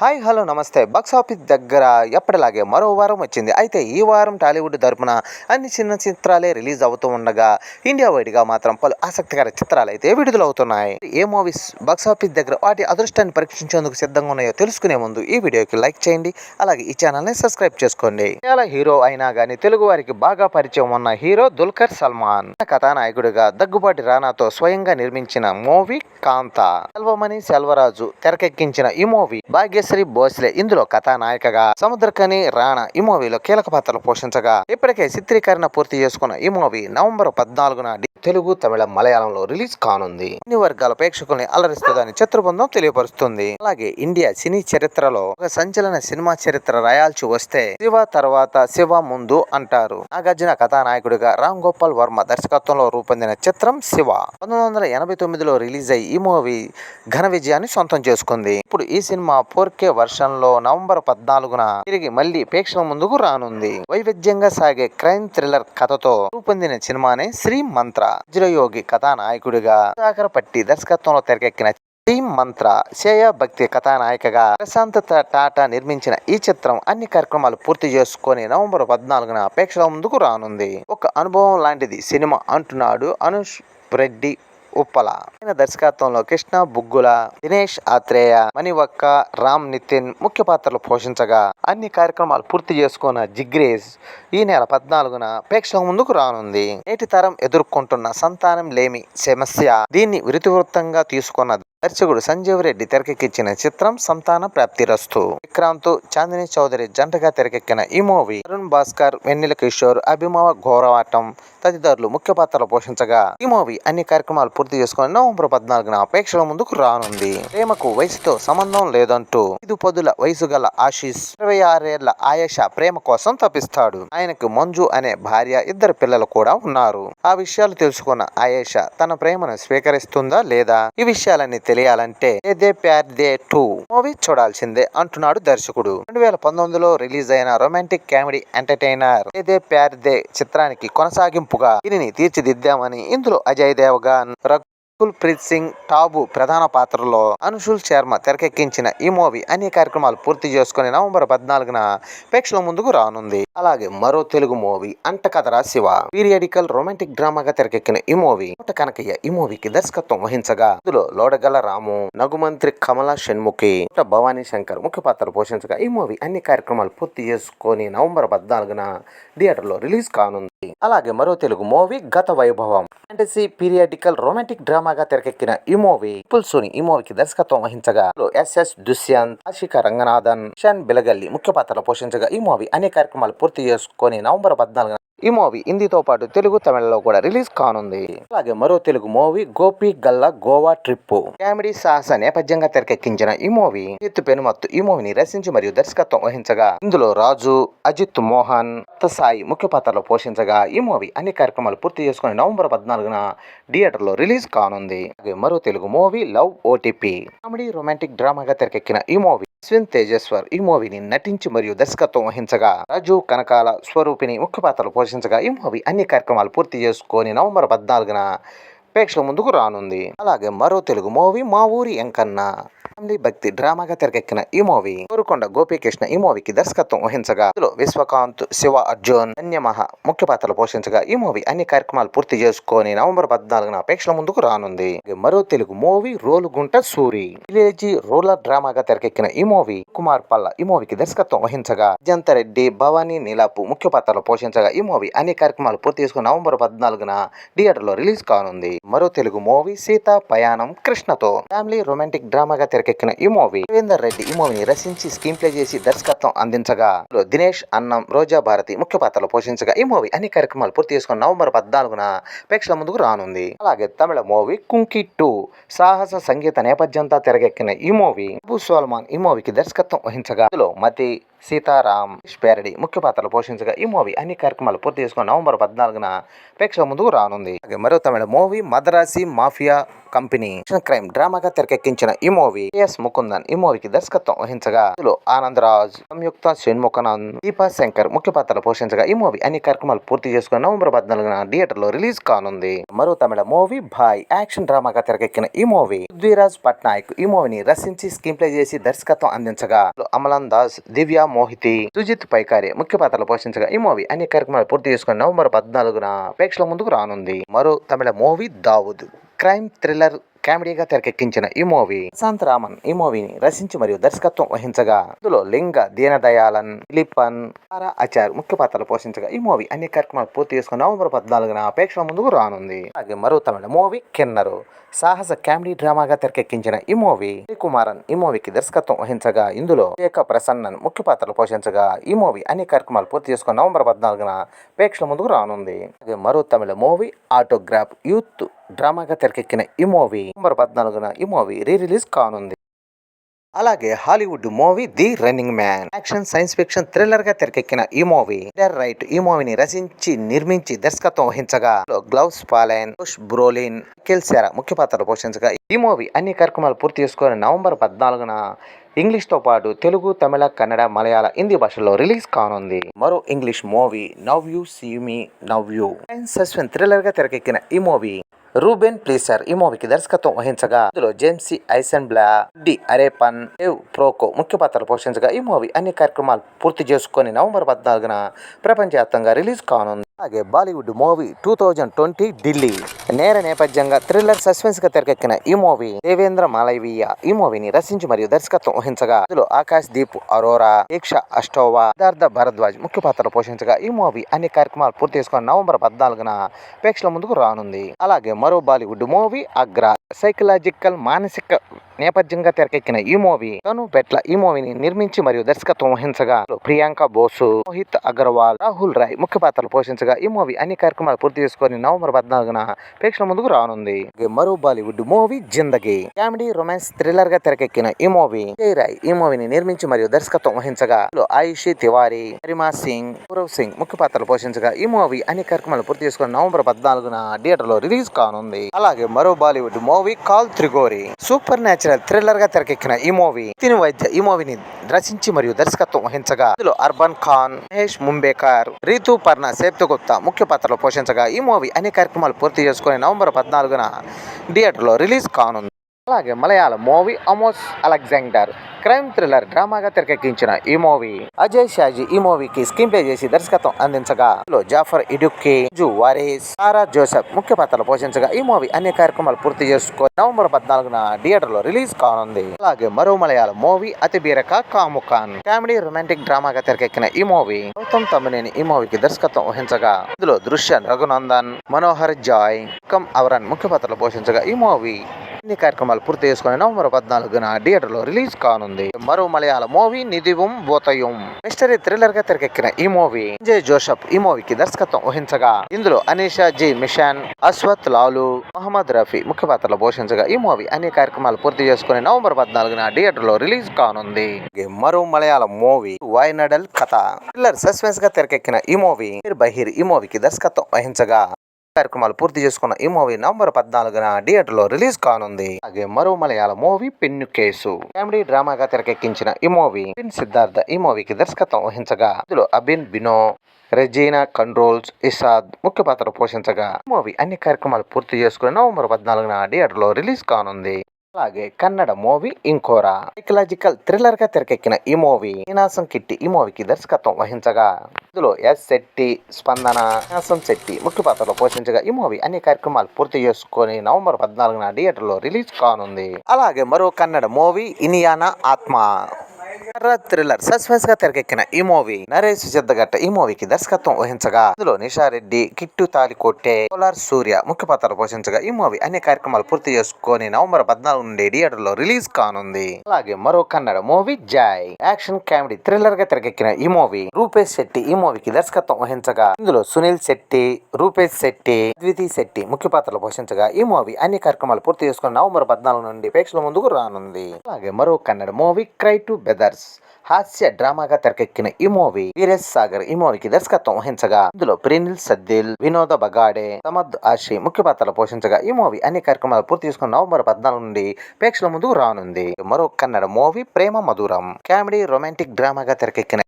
Hi hello namaste. Box office దగ్గర ఎప్పటిలాగే మరో వారం వచ్చింది. అయితే ఈ వారం టాలీవుడ్ తరపున అన్ని చిన్న చిత్రాలే రిలీజ్ అవుతూ ఉండగా ఇండియా వైడ్గా మాత్రం పలు ఆసక్తికర చిత్రాలు అయితే విడుదలవుతున్నాయి. ఏ మూవీస్ బాక్స్ ఆఫీస్ దగ్గర వాటి అదృష్టాన్ని పరీక్షించేందుకు సిద్ధంగా ఉన్నాయో తెలుసుకునే ముందు ఈ వీడియోకి లైక్ చేయండి. అలాగే ఈ ఛానల్ని సబ్స్క్రైబ్ చేసుకోండి. చాలా హీరో అయినా కానీ తెలుగు వారికి బాగా పరిచయం ఉన్న హీరో దుల్కర్ సల్మాన్. కథానాయకుడిగా దగ్గుబాటి రానాతో స్వయంగా నిర్మించిన మూవీ కాంత. సెల్వమణి సెల్వరాజు తెరకెక్కించిన ఈ మూవీ కేసరి భోస్లే. ఇందులో కథానాయికగా సముద్రకని రాణా ఈ మూవీలో కీలక పాత్రలు పోషించగా ఇప్పటికే చిత్రీకరణ పూర్తి చేసుకున్న ఈ మూవీ నవంబర్ పద్నాలుగున తెలుగు తమిళ మలయాళంలో రిలీజ్ కానుంది. అన్ని వర్గాల ప్రేక్షకుల్ని అలరిస్తుందని చిత్రబృందం తెలియపరుస్తుంది. అలాగే ఇండియా సినీ చరిత్రలో ఒక సంచలన సినిమా చరిత్ర రాయాల్సి వస్తే శివ తర్వాత శివ ముందు అంటారు. నాగార్జున కథానాయకుడిగా రామ్ గోపాల్ వర్మ దర్శకత్వంలో రూపొందిన చిత్రం శివ. పంతొమ్మిది వందల ఎనభై తొమ్మిదిలో రిలీజ్ అయ్యి ఈ మూవీ ఘన విజయాన్ని సొంతం చేసుకుంది. ఇప్పుడు ఈ సినిమా ఫోర్ ఒకే వర్షన్లో నవంబర్ పద్నాలుగున తిరిగి మళ్ళీ ప్రేక్షకుల ముందుకు రానుంది. వైవిధ్యంగా సాగే క్రైమ్ థ్రిల్లర్ కథతో రూపొందిన సినిమానే శ్రీ మంత్ర. వజ్రయోగి కథానాయకుడిగా సుధాకర్ పట్టి దర్శకత్వంలో తెరకెక్కిన శ్రీ మంత్ర శ్రేయ భక్తి కథానాయికగా ప్రశాంత్ టాటా నిర్మించిన ఈ చిత్రం అన్ని కార్యక్రమాలు పూర్తి చేసుకొని నవంబర్ పద్నాలుగున ప్రేక్షకుల ముందుకు రానుంది. ఒక అనుభవం లాంటిది సినిమా అంటున్నాడు అనుష్ రెడ్డి. ఉప్పల. ఆయన దర్శకత్వంలో కృష్ణ బుగ్గుల దినేష్ ఆత్రేయ మణివక్క రామ్ నితిన్ ముఖ్య పాత్రలు పోషించగా అన్ని కార్యక్రమాలు పూర్తి చేసుకున్న జిగ్రేజ్ ఈ నెల పద్నాలుగున ప్రేక్షకుల ముందుకు రానుంది. నేటి తరం ఎదుర్కొంటున్న సంతానం లేమి సమస్య దీన్ని వృత్తివృత్తంగా తీసుకున్న దర్శకుడు సంజీవ్ రెడ్డి తెరకెక్కించిన చిత్రం సంతాన ప్రాప్తిరస్తు విక్రాంత్ చాందిని చౌదరి జంటగా తెరకెక్కిన ఈ మూవీ అరుణ్ భాస్కర్ వెన్నెల కిషోర్ అభిమవ ఘోరవాటం తదితరులు ముఖ్య పాత్రలు పోషించగా ఈ మూవీ అన్ని కార్యక్రమాలు పూర్తి చేసుకుని నవంబర్ పద్నాలుగున ప్రేక్షకుల ముందుకు రానుంది. ప్రేమకు వయసుతో సంబంధం లేదంటూ ఐదు పదుల వయసు గల ఆశీష్ ఇరవై ఆరేళ్ళ ఆయేష ప్రేమ కోసం తప్పిస్తాడు ఆయనకు మంజు అనే భార్య ఇద్దరు పిల్లలు కూడా ఉన్నారు. ఆ విషయాలు తెలుసుకున్న ఆయేష తన ప్రేమను స్వీకరిస్తుందా లేదా? ఈ విషయాలన్నీ తెలియాలంటే దే ప్యార్ దే టూ మూవీ చూడాల్సిందే అంటున్నాడు దర్శకుడు. రెండు వేల పంతొమ్మిదిలో రిలీజ్ అయిన romantic comedy entertainer De Pyaar De చిత్రానికి కొనసాగింపుగా దీనిని తీర్చిదిద్దామని ఇందులో అజయ్ దేవగాన్ కుల్ప్రీత్ రకుల్ ప్రీత్ సింగ్ టాబు ప్రధాన పాత్రలో అనుషుల్ శర్మ తెరకెక్కించిన ఈ మూవీ అన్ని కార్యక్రమాలు పూర్తి చేసుకుని నవంబర్ పద్నాలుగున ప్రేక్షకుల ముందుకు రానుంది. అలాగే మరో తెలుగు మూవీ అంట కథరా శివ పీరియడికల్ రొమాంటిక్ డ్రామాగా తెరకెక్కిన ఈ మూవీ కోట కనకయ్య ఈ మూవీకి దర్శకత్వం వహించగా ఇందులో లోడగల రాము నగుమంత్రి కమల షణ్ముఖి భవానీ శంకర్ ముఖ్య పాత్ర పోషించగా ఈ మూవీ అన్ని కార్యక్రమాలు పూర్తి చేసుకొని నవంబర్ పద్నాలుగున థియేటర్లో రిలీజ్ కానుంది. అలాగే మరో తెలుగు మూవీ గత వైభవం. ఫ్యాంటసీ పీరియాడికల్ రొమాంటిక్ డ్రామాగా తెరకెక్కిన ఈ మూవీ పుల్సుని ఈ మూవీకి దర్శకత్వం వహించగా ఎస్ఎస్ దుష్యంత్ ఆశిక రంగనాథన్ షన్ బిలగల్లి ముఖ్య పాత్రలు పోషించగా ఈ మూవీ అన్ని కార్యక్రమాలు పూర్తి చేసుకొని నవంబర్ పద్నాలుగు ఈ మూవీ హిందీతో పాటు తెలుగు తమిళలో కూడా రిలీజ్ కానుంది. అలాగే మరో తెలుగు మూవీ గోపి గల్ల గోవా ట్రిప్ కామెడీ సాహస నేపథ్యంగా తెరకెక్కించిన ఈ మూవీ అజిత్ పెనుమత్తు ఈ మూవీని రచించి మరియు దర్శకత్వం వహించగా ఇందులో రాజు అజిత్ మోహన్ సాయి ముఖ్య పాత్రలో పోషించగా ఈ మూవీ అన్ని కార్యక్రమాలు పూర్తి చేసుకుని నవంబర్ పద్నాలుగున థియేటర్లో రిలీజ్ కానుంది. అలాగే మరో Telugu movie love OTP comedy romantic డ్రామాగా తెరకెక్కిన ఈ మూవీ అశ్విన్ తేజేశ్వర్ ఈ మూవీని నటించి మరియు దర్శకత్వం వహించగా రాజు కనకాల స్వరూపిణి ముఖ్య పాత్రలు ప్రదర్శించగా ఈ మూవీ అన్ని కార్యక్రమాలు పూర్తి చేసుకొని నవంబర్ పద్నాలుగున ప్రేక్షకుల ముందుకు రానుంది. అలాగే మరో తెలుగు మూవీ మా ఊరి ఎంకన్న. ఫ్యామిలీ భక్తి డ్రామాగా తెరకెక్కిన ఈ మూవీ కోరుకొండ గోపీకృష్ణ ఈ మూవీకి దర్శకత్వం వహించగా ఇందులో విశ్వకాంత్ శివ అర్జున్ ధన్యమహ ముఖ్య పాత్రలు పోషించగా ఈ మూవీ అన్ని కార్యక్రమాలు పూర్తి చేసుకొని నవంబర్ పద్నాలుగున ప్రేక్షకుల ముందుకు రానుంది. మరో Telugu movie Rolugunta Suri. Village rural డ్రామాగా తెరకెక్కిన ఈ మూవీ కుమార్ పల్ల ఈ మూవీకి దర్శకత్వం వహించగా జంతరెడ్డి భవానీ నీలాపు ముఖ్య పాత్రలు పోషించగా ఈ మూవీ అన్ని కార్యక్రమాలు పూర్తి చేసుకుని నవంబర్ పద్నాలుగున థియేటర్లో రిలీజ్ కానుంది. మరో తెలుగు మూవీ సీతా పయాణం కృష్ణతో. ఫ్యామిలీ రొమాంటిక్ డ్రామాగా తెరకెక్కిన ఈ మూవీ రవీందర్ రెడ్డి ఈ మూవీని రచించి స్క్రీన్ ప్లే చేసి దర్శకత్వం అందించగా దినేష్ అన్నం రోజా భారతి ముఖ్య పాత్రలు పోషించగా ఈ మూవీ అన్ని కార్యక్రమాలు పూర్తి చేసుకుని నవంబర్ పద్నాలుగున ప్రేక్షకుల ముందుకు రానుంది. అలాగే తమిళ మూవీ కుంకి టూ సాహస సంగీత నేపథ్యంతో తెరకెక్కిన ఈ మూవీ అబు సోల్మాన్ ఈ మూవీకి దర్శకత్వం వహించగా మతి సీతారాం పేరడి ముఖ్య పాత్రలు పోషించగా ఈ మూవీ అన్ని కార్యక్రమాలు పూర్తి చేసుకుని నవంబర్ పద్నాలుగున ప్రేక్షకుల ముందుకు రానుంది. మరో Tamil movie Madrasi mafia company crime డ్రామాగా తెరకెక్కించిన ఈ మూవీ ఎస్ ముకుందన్ ఈ మూవీకి దర్శకత్వం వహించగా ఆనందరాజ్ ఆనంద్ రాజ్ సంయుక్త షణ్ముఖనంద్ దీపా శంకర్ ముఖ్య పాత్రలు పోషించగా ఈ మూవీ అన్ని కార్యక్రమాలు పూర్తి చేసుకుని నవంబర్ పద్నాలుగున థియేటర్లో రిలీజ్ కానుంది. మరో తమిళ మూవీ భాయ్ యాక్షన్ డ్రామాగా తెరకెక్కిన ఈ మూవీ పృథ్వీరాజ్ పట్నాయక్ ఈ మూవీని రచించి స్క్రీన్ ప్లే చేసి దర్శకత్వం అందించగా అమలన్ దాస్ దివ్య మోహితి సుజిత్ పైకారి ముఖ్య పాత్రలు పోషించగా ఈ మూవీ అన్ని కార్యక్రమాలు పూర్తి చేసుకుని నవంబర్ పద్నాలుగున ప్రేక్షకుల ముందుకు రానుంది. మరో Tamil movie Dawood. Crime thriller కామెడీగా తెరకెక్కించిన ఈ మూవీ ప్రశాంత్ రామన్ ఈ మూవీని రచించి మరియు దర్శకత్వం వహించగా ఇందులో లింగ దీనదయాలన్ లిపన్ తారా ఆచార్ ముఖ్య పాత్రలు పోషించగా ఈ మూవీ అన్ని కార్యక్రమాలు పూర్తి చేసుకుని నవంబర్ పద్నాలుగున ప్రేక్షకుల ముందుకు రానుంది. అలాగే మరో తమిళ మూవీ కిన్నరు. సాహస కామెడీ డ్రామాగా తెరకెక్కించిన ఈ మూవీ కుమారన్ ఈ మూవీకి దర్శకత్వం వహించగా ఇందులో ఏక ప్రసన్నన్ ముఖ్య పాత్రలు పోషించగా ఈ మూవీ అన్ని కార్యక్రమాలు పూర్తి చేసుకుని నవంబర్ పద్నాలుగున ప్రేక్షకుల ముందుకు రానుంది. అలాగే మరో తమిళ మూవీ ఆటోగ్రాఫ్ యూత్ డ్రామాగా తెరకెక్కిన ఈ మూవీ నవంబర్ పద్నాలుగున ఈ మూవీ రీ రిలీజ్ కానుంది. అలాగే Hollywood movie the running man. Action science fiction థ్రిల్లర్గా తెరకెక్కిన ఈ మూవీ రైట్ ఈ మూవీని రచించి నిర్మించి దర్శకత్వం వహించగా గ్లౌస్ పాలెన్ పుష్ బ్రోలిన్ కెల్సెరా ముఖ్య పాత్రలు పోషించగా ఈ మూవీ అన్ని కార్యక్రమాలు పూర్తి చేసుకుని నవంబర్ పద్నాలుగున ఇంగ్లీష్తో పాటు తెలుగు తమిళ కన్నడ మలయాళ హిందీ భాషల్లో రిలీజ్ కానుంది. మరో English movie now you see me now you. Suspense థ్రిల్లర్గా తెరకెక్కిన ఈ మూవీ రూబెన్ ప్లీసర్ ఈ మూవీకి దర్శకత్వం వహించగా ఇందులో జేమ్సీ ఐసన్ బ్లా డి. అరేపన్ డేవ్ ప్రోకో ముఖ్య పాత్రలు పోషించగా ఈ మూవీ అన్ని కార్యక్రమాలు పూర్తి చేసుకొని నవంబర్ పద్నాలుగున ప్రపంచవ్యాప్తంగా రిలీజ్ కానుంది. అలాగే Bollywood movie two thousand twenty Delhi నేర నేపథ్యంగా థ్రిల్లర్ సస్పెన్స్గా తెరకెక్కిన ఈ మూవీ దేవేంద్ర మాలవీయ ఈ మూవీని రచించి మరియు దర్శకత్వం వహించగా అందులో ఆకాశ్ దీప్ అరోరా దీక్ష అష్టోవా సిద్ధార్థ భరద్వాజ్ ముఖ్య పాత్ర పోషించగా ఈ మూవీ అన్ని కార్యక్రమాలు పూర్తి చేసుకుని నవంబర్ పద్నాలుగున ప్రేక్షకుల ముందుకు రానుంది అలాగే మరో బాలీవుడ్ మూవీ అగ్రా సైకలాజికల్ మానసిక నేపథ్యంగా తెరకెక్కిన ఈ మూవీ తను పెట్ల ఈ మూవీని నిర్మించి మరియు దర్శకత్వం వహించగా ప్రియాంక బోసు మోహిత్ అగర్వాల్ రాహుల్ రాయ్ ముఖ్య పాత్రలు పోషించగా ఈ మూవీ అన్ని కార్యక్రమాలు పూర్తి చేసుకుని నవంబర్ పద్నాలుగున ప్రేక్షకుల ముందుకు రానుంది. మరో Bollywood movie Zindagi. Comedy romance థ్రిల్లర్గా తెరకెక్కిన ఈ మూవీ విజయ్ రాయ్ ఈ మూవీని నిర్మించి మరియు దర్శకత్వం వహించగా ఇందులో ఆయుషి తివారీ హరిమా సింగ్ గౌరవ్ సింగ్ ముఖ్య పాత్రలు పోషించగా ఈ మూవీ అన్ని కార్యక్రమాలు పూర్తి చేసుకుని నవంబర్ పద్నాలుగున థియేటర్లో రిలీజ్ కానుంది. అలాగే మరో Bollywood movie Kaal Trighori. Supernatural థ్రిల్లర్గా తెరకెక్కిన ఈ మూవీ తిని వైద్య ఈ మూవీని రచించి మరియు దర్శకత్వం వహించగా ఇందులో అర్బన్ ఖాన్ మహేష్ ముంబేకర్ రీతు పర్ణ సేప్తగుప్తా ముఖ్య పాత్రలు పోషించగా ఈ మూవీ అన్ని కార్యక్రమాలు పూర్తి చేసుకుని నవంబర్ పద్నాలుగున థియేటర్లో రిలీజ్ కానుంది. అలాగే Malayalam movie Amos Alexander crime thriller డ్రామాగా తెరకెక్కించిన ఈ మూవీ అజయ్ షాజీ ఈ మూవీకి స్క్రీన్ ప్లే చేసి దర్శకత్వం అందించగా జాఫర్ ఇడుక్కి జు వారేస్ సారా జోసెఫ్ ముఖ్య పాత్రలు పోషించగా ఈ మూవీ అన్ని కార్యక్రమాలు పూర్తి చేసుకొని నవంబర్ పద్నాలుగున థియేటర్లో రిలీజ్ కానుంది. అలాగే మరో మలయాళం మూవీ అతి బీరక కాముఖాన్ కామెడీ రొమాంటిక్ డ్రామాగా తెరకెక్కిన ఈ మూవీ గౌతమ్ తమ్మినేని ఈ మూవీకి దర్శకత్వం వహించగా ఇందులో దృశ్యన్ రఘునందన్ మనోహర్ జాయ్ కమ్ అవరన్ ముఖ్య పాత్రలు పోషించగా ఈ మూవీ అన్ని కార్యక్రమాలు పూర్తి చేసుకుని నవంబర్ పద్నాలుగున థియేటర్లో రిలీజ్ కానుంది. మరో మలయాళ మూవీ నిధివం బోతయం. మిస్టరీ థ్రిల్లర్గా తెరకెక్కిన ఈ మూవీ సంజయ్ జోసఫ్ ఈ మూవీకి దర్శకత్వం వహించగా ఇందులో అనీషా జి మిషన్ అశ్వత్ లాలు మహమ్మద్ రఫీ ముఖ్య పాత్రలు పోషించగా ఈ మూవీ అన్ని కార్యక్రమాలు పూర్తి చేసుకుని నవంబర్ పద్నాలుగున థియేటర్లో రిలీజ్ కానుంది. మరో మలయాళ మూవీ వైనడల్ కథ. థ్రిల్లర్ సస్పెన్స్గా తెరకెక్కిన ఈ మూవీ బహిర్ ఈ మూవీకి దర్శకత్వం వహించగా కార్యక్రమాలు పూర్తి చేసుకున్న ఈ మూవీ నవంబర్ పద్నాలుగున థియేటర్లో రిలీజ్ కానుంది. అలాగే మరో మలయాళ మూవీ పెన్ను కేసు. కామెడీ డ్రామాగా తెరకెక్కించిన ఈ మూవీ పిన్ సిద్ధార్థ ఈ మూవీకి దర్శకత్వం వహించగా ఇందులో అబిన్ బినో రెజీనా కంట్రోల్స్ ఇసాద్ ముఖ్య పాత్ర పోషించగా మూవీ అన్ని కార్యక్రమాలు పూర్తి చేసుకుని నవంబర్ పద్నాలుగున థియేటర్లో రిలీజ్ కానుంది. అలాగే కన్నడ మూవీ ఇంకోరా. సైకలాజికల్ థ్రిల్లర్గా తెరకెక్కిన ఈ మూవీ నీనాసం కిట్టి ఈ మూవీకి దర్శకత్వం వహించగా. ఇందులో ఎస్ శెట్టి స్పందన నీనాసం శెట్టి ముఖ్య పాత్రలో పోషించగా ఈ మూవీ అన్ని కార్యక్రమాలు పూర్తి చేసుకుని నవంబర్ పద్నాలుగున థియేటర్లో రిలీజ్ కానుంది. అలాగే మరో కన్నడ మూవీ ఇనియానా ఆత్మ. హర్రర్ థ్రిల్లర్ సస్పెన్స్గా తెరకెక్కిన ఈ మూవీ నరేష్ సిద్ధగట్ట ఈ మూవీకి దర్శకత్వం వహించగా ఇందులో నిషారెడ్డి కిట్టు తాలికొట్టే కోలార్ సూర్య ముఖ్య పాత్రలు పోషించగా ఈ మూవీ అన్ని కార్యక్రమాలు పూర్తి చేసుకొని నవంబర్ పద్నాలుగు నుండి థియేటర్లో రిలీజ్ కానుంది. అలాగే మరో Kannada movie joy action comedy థ్రిల్లర్గా తెరకెక్కిన ఈ మూవీ రూపేష్ శెట్టి ఈ మూవీకి దర్శకత్వం వహించగా ఇందులో సునీల్ శెట్టి రూపేష్ శెట్టి ద్వితి శెట్టి ముఖ్య పాత్రలు పోషించగా ఈ మూవీ అన్ని కార్యక్రమాలు పూర్తి చేసుకుని నవంబర్ పద్నాలుగు నుండి ప్రేక్షకుల ముందుకు రానుంది. అలాగే మరో Kannada movie cry to brothers హాస్య డ్రామాగా తెరకెక్కిన ఈ మూవీ వీరేష్ సాగర్ ఈ మూవీకి దర్శకత్వం వహించగా ఇందులో ప్రినిల్ సద్దిల్ వినోద బగాడే సమద్ ఆషి ముఖ్య పాత్రలు పోషించగా ఈ మూవీ అన్ని కార్యక్రమాలు పూర్తి చేసుకుని నవంబర్ పద్నాలుగు నుండి ప్రేక్షకుల ముందుకు రానుంది. మరో కన్నడ మూవీ ప్రేమ మధురం కామెడీ రొమాంటిక్ డ్రామాగా తెరకెక్కిన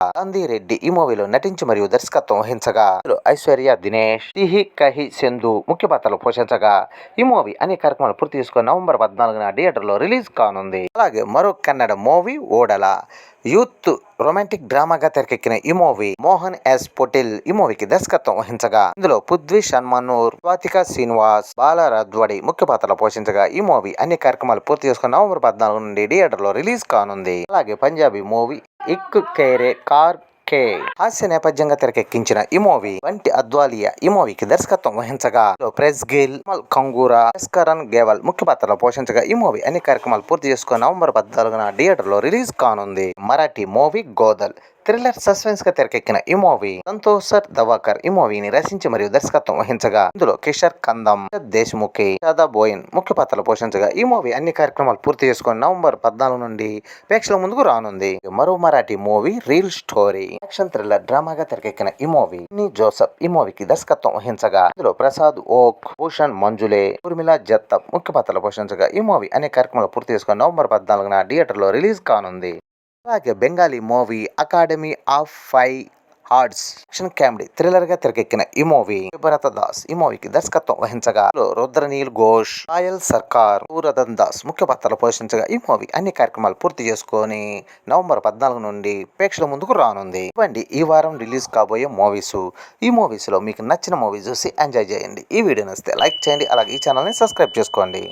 గాంధీ రెడ్డి ఈ మూవీలో నటించి మరియు దర్శకత్వం వహించగా ఐశ్వర్య దినేష్ సిహి కహి సింధు ముఖ్య పాత్రలు పోషించగా ఈ మూవీ అన్ని కార్యక్రమాలు పూర్తి చేసుకుని నవంబర్ పద్నాలుగున థియేటర్లో రిలీజ్ కానుంది. అలాగే మరో Kannada movie Odala youth romantic డ్రామాగా తెరకెక్కిన ఈ మూవీ మోహన్ ఎస్ పొటిల్ ఈ మూవీకి దర్శకత్వం వహించగా ఇందులో పృథ్వీ షణ్మన్నూర్ స్వాతిక శ్రీనివాస్ బాల రద్వడి ముఖ్య పాత్రలు పోషించగా ఈ మూవీ అన్ని కార్యక్రమాలు పూర్తి చేసుకుని నవంబర్ పద్నాలుగు నుండి థియేటర్లో రిలీజ్ కానుంది. అలాగే పంజాబీ మూవీ ఇక్ కేరే కార్ కే హాస్య నేపథ్యంగా తెరకెక్కించిన ఈ మూవీ వంటి అద్వాలియా ఈ మూవీకి దర్శకత్వం వహించగా ప్రెస్ గిల్ కమల్ కంగూరా ఎస్కరన్ గేవల్ ముఖ్య పాత్రలో పోషించగా ఈ మూవీ అన్ని కార్యక్రమాలు పూర్తి చేసుకుని నవంబర్ పద్నాలుగున థియేటర్లో రిలీజ్ కానుంది. మరాఠీ మూవీ గోదల్. థ్రిల్లర్ సస్పెన్స్గా తెరకెక్కిన ఈ మూవీ సంతోష్ దవాకర్ ఈ మూవీని రచించి మరియు దర్శకత్వం వహించగా ఇందులో కిషోర్ కందం దేశ్ముఖి సదా బోయిన్ ముఖ్య పాత్రలు పోషించగా ఈ మూవీ అన్ని కార్యక్రమాలు పూర్తి చేసుకుని నవంబర్ పద్నాలుగు నుండి ప్రేక్షకుల ముందుకు రానుంది. మరో Marathi movie reel story action thriller డ్రామాగా తెరకెక్కిన ఈ మూవీ ని జోసఫ్ ఈ మూవీకి దర్శకత్వం వహించగా ఇందులో ప్రసాద్ ఓక్ భూషణ్ మంజులే ఉర్మిళ జత్తప్ ముఖ్య పాత్రలు పోషించగా ఈ మూవీ అన్ని కార్యక్రమాలు పూర్తి చేసుకుని నవంబర్ పద్నాలుగున థియేటర్లో రిలీజ్ కానుంది. అలాగే Bengali movie academy of fine arts action comedy థ్రిల్లర్గా తెరకెక్కిన ఈ మూవీ భరత దాస్ ఈ మూవీకి దర్శకత్వం వహించగా రుద్రనీల్ ఘోష్ రాయల్ సర్కార్ సూరదన్ దాస్ ముఖ్య పాత్రలు పోషించగా ఈ మూవీ అన్ని కార్యక్రమాలు పూర్తి చేసుకొని నవంబర్ పద్నాలుగు నుండి ప్రేక్షకుల ముందుకు రానుంది. ఇవ్వండి ఈ వారం రిలీజ్ కాబోయే మూవీస్. ఈ మూవీస్లో మీకు నచ్చిన మూవీ చూసి ఎంజాయ్ చేయండి. ఈ వీడియో నచ్చితే లైక్ చేయండి అలాగే ఈ ఛానల్ని సబ్స్క్రైబ్ చేసుకోండి.